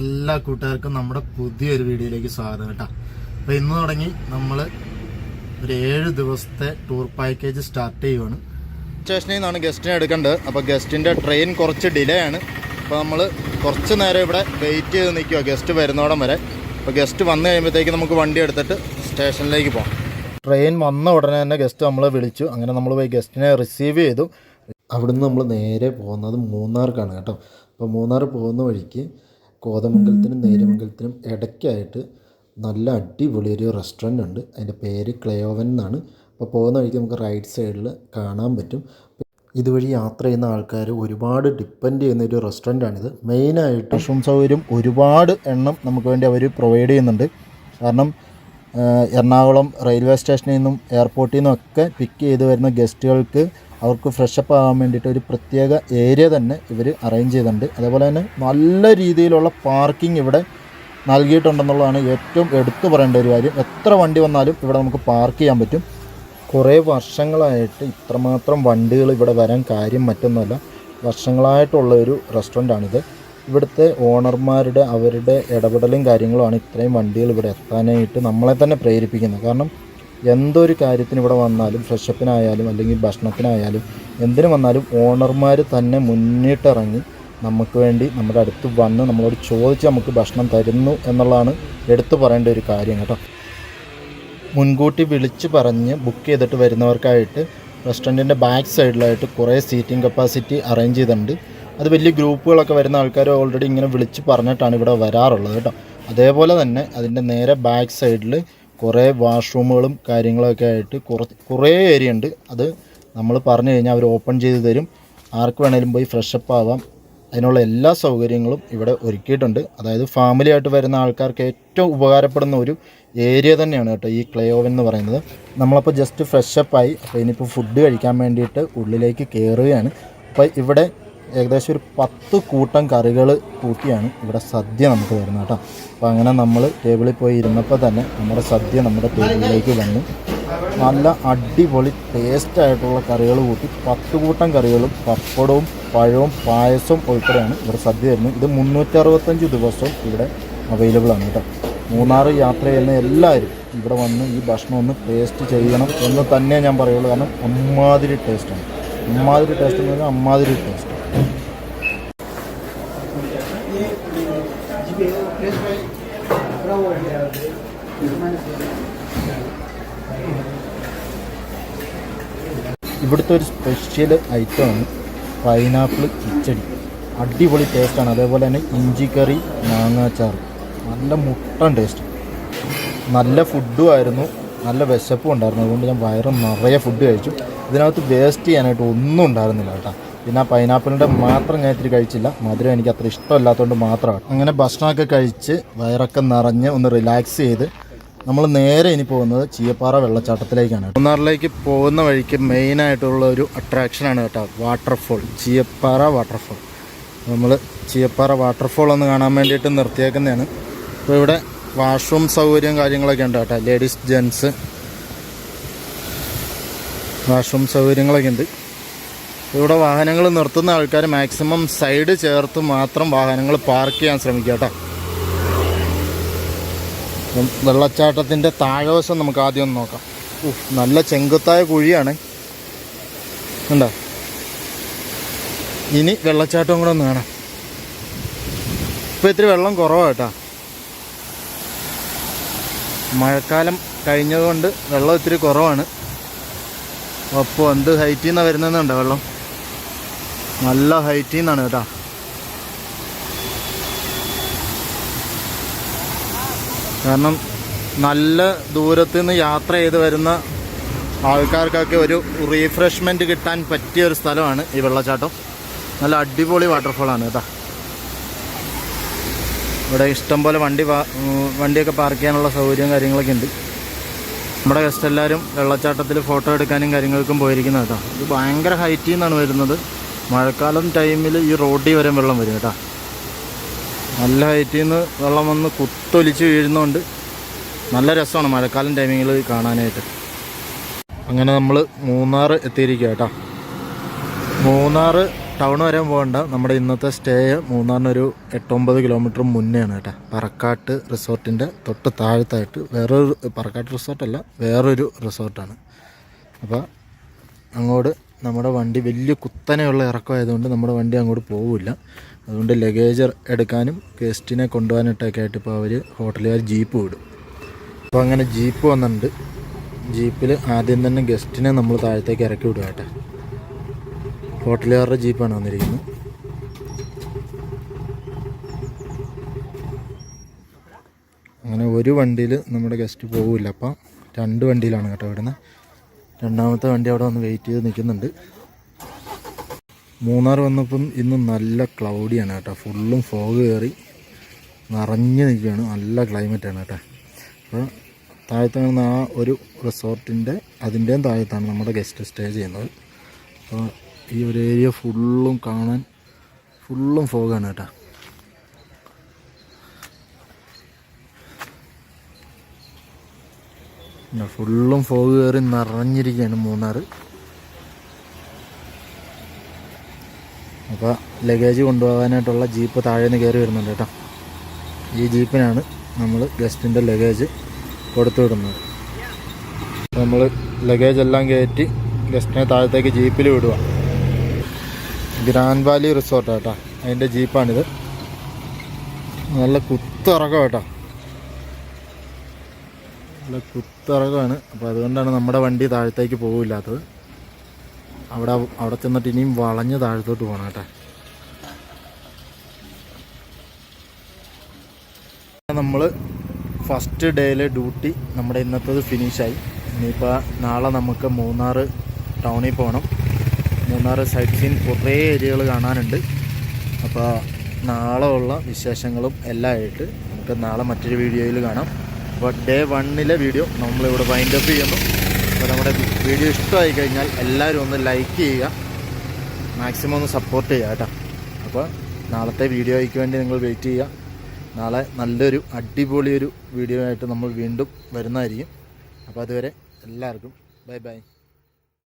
എല്ലാ കൂട്ടുകാർക്കും നമ്മുടെ പുതിയൊരു വീഡിയോയിലേക്ക് സ്വാഗതം കേട്ടോ. അപ്പോൾ ഇന്ന് തുടങ്ങി നമ്മൾ ഒരു ഏഴ് ദിവസത്തെ ടൂർ പാക്കേജ് സ്റ്റാർട്ട് ചെയ്യുവാണ്. സ്റ്റേഷനിൽ നിന്നാണ് ഗസ്റ്റിനെ എടുക്കേണ്ടത്. അപ്പോൾ ഗസ്റ്റിന്റെ ട്രെയിൻ കുറച്ച് ഡിലേ ആണ്. അപ്പോൾ നമ്മൾ കുറച്ച് നേരം ഇവിടെ വെയിറ്റ് ചെയ്ത് നിൽക്കുക ഗസ്റ്റ് വരുന്നോടം വരെ. അപ്പോൾ ഗസ്റ്റ് വന്നു കഴിയുമ്പോഴത്തേക്ക് നമുക്ക് വണ്ടി എടുത്തിട്ട് സ്റ്റേഷനിലേക്ക് പോകാം. ട്രെയിൻ വന്ന ഉടനെ തന്നെ ഗസ്റ്റ് നമ്മളെ വിളിച്ചു. അങ്ങനെ നമ്മൾ പോയി ഗസ്റ്റിനെ റിസീവ് ചെയ്തു. അവിടുന്ന് നമ്മൾ നേരെ പോകുന്നത് മൂന്നാർക്കാണ് കേട്ടോ. അപ്പോൾ മൂന്നാർ പോകുന്ന വഴിക്ക് കോതമംഗലത്തിനും നേര്യമംഗലത്തിനും ഇടയ്ക്കായിട്ട് നല്ല അടിപൊളി ഒരു റെസ്റ്റോറന്റ് ഉണ്ട്. അതിന്റെ പേര് ക്ലയോവൻ എന്നാണ്. അപ്പോൾ പോകുന്ന വഴിക്ക് നമുക്ക് റൈറ്റ് സൈഡിൽ കാണാൻ പറ്റും. ഇതുവഴി യാത്ര ചെയ്യുന്ന ആൾക്കാർ ഒരുപാട് ഡിപ്പെൻഡ് ചെയ്യുന്ന ഒരു റെസ്റ്റോറന്റാണിത് മെയിനായിട്ട് ഭക്ഷണ സൗകര്യം ഒരുപാട് എണ്ണം നമുക്ക് വേണ്ടി അവർ പ്രൊവൈഡ് ചെയ്യുന്നുണ്ട്. കാരണം എറണാകുളം റെയിൽവേ സ്റ്റേഷനിൽ നിന്നും എയർപോർട്ടിൽ നിന്നും ഒക്കെ പിക്ക് ചെയ്ത് വരുന്ന ഗസ്റ്റുകൾക്ക് അവർക്ക് ഫ്രഷപ്പ് ആകാൻ വേണ്ടിയിട്ട് ഒരു പ്രത്യേക ഏരിയ തന്നെ ഇവർ അറേഞ്ച് ചെയ്തിട്ടുണ്ട്. അതേപോലെ തന്നെ നല്ല രീതിയിലുള്ള പാർക്കിംഗ് ഇവിടെ നൽകിയിട്ടുണ്ടെന്നുള്ളതാണ് ഏറ്റവും എടുത്തു പറയേണ്ട ഒരു കാര്യം. എത്ര വണ്ടി വന്നാലും ഇവിടെ നമുക്ക് പാർക്ക് ചെയ്യാൻ പറ്റും. കുറേ വർഷങ്ങളായിട്ട് ഇത്രമാത്രം വണ്ടികൾ ഇവിടെ വരാൻ കാര്യം മറ്റൊന്നുമല്ല. വർഷങ്ങളായിട്ടുള്ള ഒരു റെസ്റ്റോറന്റാണിത് ഇവിടുത്തെ ഓണർമാരുടെ അവരുടെ ഇടപെടലും കാര്യങ്ങളുമാണ് ഇത്രയും വണ്ടികൾ ഇവിടെ എത്താനായിട്ട് നമ്മളെ തന്നെ പ്രേരിപ്പിക്കുന്നത്. കാരണം എന്തൊരു കാര്യത്തിന് ഇവിടെ വന്നാലും ഫ്രഷപ്പിനായാലും അല്ലെങ്കിൽ ഭക്ഷണത്തിനായാലും എന്തിനു വന്നാലും ഓണർമാർ തന്നെ മുന്നിട്ടിറങ്ങി നമുക്ക് വേണ്ടി നമ്മുടെ അടുത്ത് വന്ന് നമ്മളോട് ചോദിച്ച് നമുക്ക് ഭക്ഷണം തരുന്നു എന്നുള്ളതാണ് എടുത്തു പറയേണ്ട ഒരു കാര്യം കേട്ടോ. മുൻകൂട്ടി വിളിച്ച് പറഞ്ഞ് ബുക്ക് ചെയ്തിട്ട് വരുന്നവർക്കായിട്ട് റെസ്റ്റോറന്റിന്റെ ബാക്ക് സൈഡിലായിട്ട് കുറേ സീറ്റിംഗ് കപ്പാസിറ്റി അറേഞ്ച് ചെയ്തിട്ടുണ്ട്. അത് വലിയ ഗ്രൂപ്പുകളൊക്കെ വരുന്ന ആൾക്കാർ ഓൾറെഡി ഇങ്ങനെ വിളിച്ച് പറഞ്ഞിട്ടാണ് ഇവിടെ വരാറുള്ളത് കേട്ടോ. അതേപോലെ തന്നെ അതിന്റെ നേരെ ബാക്ക് സൈഡിൽ കുറേ വാഷ്റൂമുകളും കാര്യങ്ങളൊക്കെ ആയിട്ട് കുറച്ച് കുറേ ഏരിയ ഉണ്ട്. അത് നമ്മൾ പറഞ്ഞു കഴിഞ്ഞാൽ അവർ ഓപ്പൺ ചെയ്ത് തരും. ആർക്ക് വേണേലും പോയി ഫ്രഷപ്പ് ആവാം. അതിനുള്ള എല്ലാ സൗകര്യങ്ങളും ഇവിടെ ഒരുക്കിയിട്ടുണ്ട്. അതായത് ഫാമിലി ആയിട്ട് വരുന്ന ആൾക്കാർക്ക് ഏറ്റവും ഉപകാരപ്പെടുന്ന ഒരു ഏരിയ തന്നെയാണ് കേട്ടോ ഈ ക്ലേ ഓവൻ എന്ന് പറയുന്നത്. നമ്മളപ്പോൾ ജസ്റ്റ് ഫ്രഷപ്പായി അപ്പോൾ ഇനിയിപ്പോൾ ഫുഡ് കഴിക്കാൻ വേണ്ടിയിട്ട് ഉള്ളിലേക്ക് കയറുകയാണ് അപ്പോൾ ഇവിടെ ഏകദേശം ഒരു പത്ത് കൂട്ടം കറികൾ കൂട്ടിയാണ് ഇവിടെ സദ്യ നമുക്ക് വരുന്നത് കേട്ടോ. അപ്പോൾ അങ്ങനെ നമ്മൾ ടേബിളിൽ പോയി ഇരുന്നപ്പോൾ തന്നെ നമ്മുടെ സദ്യ നമ്മുടെ ടേബിളിലേക്ക് വന്നു. നല്ല അടിപൊളി ടേസ്റ്റ് ആയിട്ടുള്ള കറികൾ കൂട്ടി പത്ത് കൂട്ടം കറികളും പപ്പടവും പഴവും പായസവും ഉൾപ്പെടെയാണ് ഇവിടെ സദ്യ വരുന്നത്. ഇത് മുന്നൂറ്ററുപത്തഞ്ച് ദിവസവും ഇവിടെ അവൈലബിൾ ആണ് കേട്ടോ. മൂന്നാർ യാത്ര ചെയ്യുന്ന എല്ലാവരും ഇവിടെ വന്ന് ഈ ഭക്ഷണം ഒന്ന് ടേസ്റ്റ് ചെയ്യണം എന്ന് തന്നെ ഞാൻ പറയുള്ളൂ. കാരണം അമ്മാതിരി ടേസ്റ്റാണ് അമ്മാതിരി ടേസ്റ്റ് എന്ന് പറഞ്ഞാൽ അമ്മാതിരി ടേസ്റ്റ് ഇവിടുത്തെ ഒരു സ്പെഷ്യൽ ഐറ്റമാണ് പൈനാപ്പിൾ കിച്ചടി. അടിപൊളി ടേസ്റ്റാണ് അതേപോലെ തന്നെ ഇഞ്ചി കറി മാങ്ങാച്ചാറ്. നല്ല മുട്ടൻ ടേസ്റ്റ് നല്ല ഫുഡും ആയിരുന്നു. നല്ല വിശപ്പും ഉണ്ടായിരുന്നു. അതുകൊണ്ട് ഞാൻ വയറും നിറയെ ഫുഡ് കഴിച്ചു. ഇതിനകത്ത് വേസ്റ്റ് ചെയ്യാനായിട്ട് ഒന്നും ഉണ്ടായിരുന്നില്ല കേട്ടോ. പിന്നെ പൈനാപ്പിളിന്റെ മാത്രം ഞാൻ ഇത്തിരി കഴിച്ചില്ല. മധുരം എനിക്ക് അത്ര ഇഷ്ടമല്ലാത്തതുകൊണ്ട് മാത്രമാണ്. അങ്ങനെ ഭക്ഷണമൊക്കെ കഴിച്ച് വയറൊക്കെ നിറഞ്ഞ് ഒന്ന് റിലാക്സ് ചെയ്ത് നമ്മൾ നേരെ ഇനി പോകുന്നത് ചീയപ്പാറ വെള്ളച്ചാട്ടത്തിലേക്കാണ് മൂന്നാറിലേക്ക് പോകുന്ന വഴിക്ക് മെയിനായിട്ടുള്ള ഒരു അട്രാക്ഷനാണ് കേട്ടോ വാട്ടർഫോൾ ചീയപ്പാറ വാട്ടർഫോൾ നമ്മൾ ചീയപ്പാറ വാട്ടർഫോൾ ഒന്ന് കാണാൻ വേണ്ടിയിട്ട് നിർത്തിയേക്കുന്നതാണ്. അപ്പോൾ ഇവിടെ വാഷ്റൂം സൗകര്യം കാര്യങ്ങളൊക്കെ ഉണ്ട് കേട്ടോ. ലേഡീസ് ജെൻസ് വാഷ്റൂം സൗകര്യങ്ങളൊക്കെ ഉണ്ട്. ഇവിടെ വാഹനങ്ങൾ നിർത്തുന്ന ആൾക്കാർ മാക്സിമം സൈഡ് ചേർത്ത് മാത്രം വാഹനങ്ങൾ പാർക്ക് ചെയ്യാൻ ശ്രമിക്കുക കേട്ടോ. അപ്പം വെള്ളച്ചാട്ടത്തിന്റെ താഴവശം നമുക്ക് ആദ്യം ഒന്ന് നോക്കാം. നല്ല ചെങ്കുത്തായ കുഴിയാണ്. ഉണ്ടോ ഇനി വെള്ളച്ചാട്ടം കൂടെ ഒന്ന് കാണാം. ഇപ്പം ഇത്തിരി വെള്ളം കുറവാണ് കേട്ടോ. മഴക്കാലം കഴിഞ്ഞതുകൊണ്ട് വെള്ളം ഇത്തിരി കുറവാണ്. അപ്പോൾ എന്ത് ഹൈറ്റിൽ നിന്നാണ് വരുന്നതെന്നുണ്ടോ വെള്ളം? നല്ല ഹൈറ്റിൽ നിന്നാണ് കേട്ടോ. കാരണം നല്ല ദൂരത്ത് നിന്ന് യാത്ര ചെയ്ത് വരുന്ന ആൾക്കാർക്കൊക്കെ ഒരു റീഫ്രഷ്മെന്റ് കിട്ടാൻ പറ്റിയ ഒരു സ്ഥലമാണ് ഈ വെള്ളച്ചാട്ടം. നല്ല അടിപൊളി വാട്ടർഫോളാണ് കേട്ടോ. ഇവിടെ ഇഷ്ടം പോലെ വണ്ടി വണ്ടിയൊക്കെ പാർക്ക് ചെയ്യാനുള്ള സൗകര്യവും കാര്യങ്ങളൊക്കെ ഉണ്ട്. നമ്മുടെ ഗസ്റ്റ് എല്ലാവരും വെള്ളച്ചാട്ടത്തിൽ ഫോട്ടോ എടുക്കാനും കാര്യങ്ങൾക്കും പോയിരിക്കുന്നത് കേട്ടോ. ഇത് ഭയങ്കര ഹൈറ്റിൽ നിന്നാണ് വരുന്നത്. മഴക്കാലം ടൈമിൽ ഈ റോഡിൽ വരെ വെള്ളം വരും കേട്ടോ. നല്ല ഹൈറ്റിൽ നിന്ന് വെള്ളം വന്ന് കുത്തൊലിച്ച് വീഴുന്നതുകൊണ്ട് നല്ല രസമാണ് മഴക്കാലം ടൈമിങ്ങിൽ കാണാനായിട്ട്. അങ്ങനെ നമ്മൾ മൂന്നാർ എത്തിയിരിക്കുക കേട്ടോ. മൂന്നാർ ടൗൺ വരെ പോകണ്ട. നമ്മുടെ ഇന്നത്തെ സ്റ്റേ മൂന്നാറിനൊരു എട്ടൊമ്പത് കിലോമീറ്റർ മുന്നെയാണ് കേട്ടോ. പറക്കാട്ട് റിസോർട്ടിന്റെ തൊട്ട് താഴത്തായിട്ട് വേറൊരു പറക്കാട്ട് റിസോർട്ടല്ല വേറൊരു റിസോർട്ടാണ്. അപ്പോൾ അങ്ങോട്ട് നമ്മുടെ വണ്ടി വലിയ കുത്തനെയുള്ള ഇറക്കമായതുകൊണ്ട് നമ്മുടെ വണ്ടി അങ്ങോട്ട് പോവില്ല. അതുകൊണ്ട് ലഗേജ് എടുക്കാനും ഗസ്റ്റിനെ കൊണ്ടുപോകാനായിട്ടൊക്കെ ആയിട്ട് ഇപ്പോൾ അവർ ഹോട്ടലുകാർ ജീപ്പ് വിടും. അപ്പോൾ അങ്ങനെ ജീപ്പ് വന്നിട്ടുണ്ട്. ജീപ്പിൽ ആദ്യം തന്നെ ഗസ്റ്റിനെ നമ്മൾ താഴത്തേക്ക് ഇറക്കി വിടുക കേട്ടോ. ഹോട്ടലുകാരുടെ ജീപ്പാണ് വന്നിരിക്കുന്നത്. അങ്ങനെ ഒരു വണ്ടിയിൽ നമ്മുടെ ഗസ്റ്റ് പോകില്ല അപ്പം രണ്ട് വണ്ടിയിലാണ് കേട്ടോ ഇവിടുന്ന് രണ്ടാമത്തെ വണ്ടി അവിടെ വന്ന് വെയിറ്റ് ചെയ്ത് നിൽക്കുന്നുണ്ട്. മൂന്നാർ വന്നപ്പം ഇന്ന് നല്ല ക്ലൗഡിയാണ് കേട്ടോ. ഫുള്ളും ഫോഗ് കയറി നിറഞ്ഞു നിൽക്കുകയാണ്. നല്ല ക്ലൈമറ്റാണ് കേട്ടോ. അപ്പോൾ താഴത്ത് നിന്ന് ആ ഒരു റിസോർട്ടിന്റെ അതിന്റെയും താഴത്താണ് നമ്മുടെ ഗസ്റ്റ് സ്റ്റേ ചെയ്യുന്നത്. അപ്പോൾ ഈ ഒരു ഏരിയ ഫുള്ളും കാണാൻ ഫുള്ളും ഫോഗാണ് കേട്ടോ. പിന്നെ ഫുള്ളും ഫോഗ് കയറി നിറഞ്ഞിരിക്കുകയാണ് മൂന്നാർ അപ്പോൾ ലഗേജ് കൊണ്ടുപോകാനായിട്ടുള്ള ജീപ്പ് താഴെ നിന്ന് കയറി വരുന്നുണ്ട് കേട്ടോ. ഈ ജീപ്പിനാണ് നമ്മൾ ഗസ്റ്റിന്റെ ലഗേജ് കൊടുത്തു വിടുന്നത്. നമ്മൾ ലഗേജ് എല്ലാം കയറ്റി ഗസ്റ്റിനെ താഴത്തേക്ക് ജീപ്പിൽ വിടുക ഗ്രാൻഡ് വാലി റിസോർട്ട് കേട്ടോ. അതിന്റെ ജീപ്പാണിത് നല്ല കുത്തിറക്കം കേട്ടോ. നല്ല കുത്തിറക്കമാണ് അപ്പോൾ അതുകൊണ്ടാണ് നമ്മുടെ വണ്ടി താഴത്തേക്ക് പോകില്ലാത്തത് അവിടെ അവിടെ ചെന്നിട്ട് ഇനിയും വളഞ്ഞ് താഴത്തോട്ട് പോകണം കേട്ടോ. നമ്മൾ ഫസ്റ്റ് ഡേയിലെ ഡ്യൂട്ടി നമ്മുടെ ഇന്നത്തേത് ഫിനിഷായി ഇനിയിപ്പോൾ നാളെ നമുക്ക് മൂന്നാർ ടൗണിൽ പോകണം മൂന്നാർ സൈറ്റ് സീൻ കുറേ ഏരിയകൾ കാണാനുണ്ട്. അപ്പോൾ നാളെ ഉള്ള വിശേഷങ്ങളും എല്ലാം ആയിട്ട് നമുക്ക് നാളെ മറ്റൊരു വീഡിയോയിൽ കാണാം. അപ്പോൾ ഡേ വണ്ണിലെ വീഡിയോ നമ്മളിവിടെ വൈൻഡ് അപ്പ് ചെയ്യുന്നു. അപ്പോൾ നമ്മുടെ വീഡിയോ ഇഷ്ടമായി കഴിഞ്ഞാൽ എല്ലാവരും ഒന്ന് ലൈക്ക് ചെയ്യുക. മാക്സിമം ഒന്ന് സപ്പോർട്ട് ചെയ്യുക കേട്ടോ. അപ്പോൾ നാളത്തെ വീഡിയോയ്ക്ക് വേണ്ടി നിങ്ങൾ വെയിറ്റ് ചെയ്യുക. നാളെ നല്ലൊരു അടിപൊളിയൊരു വീഡിയോ ആയിട്ട് നമ്മൾ വീണ്ടും വരുന്നതായിരിക്കും. അപ്പോൾ അതുവരെ എല്ലാവർക്കും ബൈ ബൈ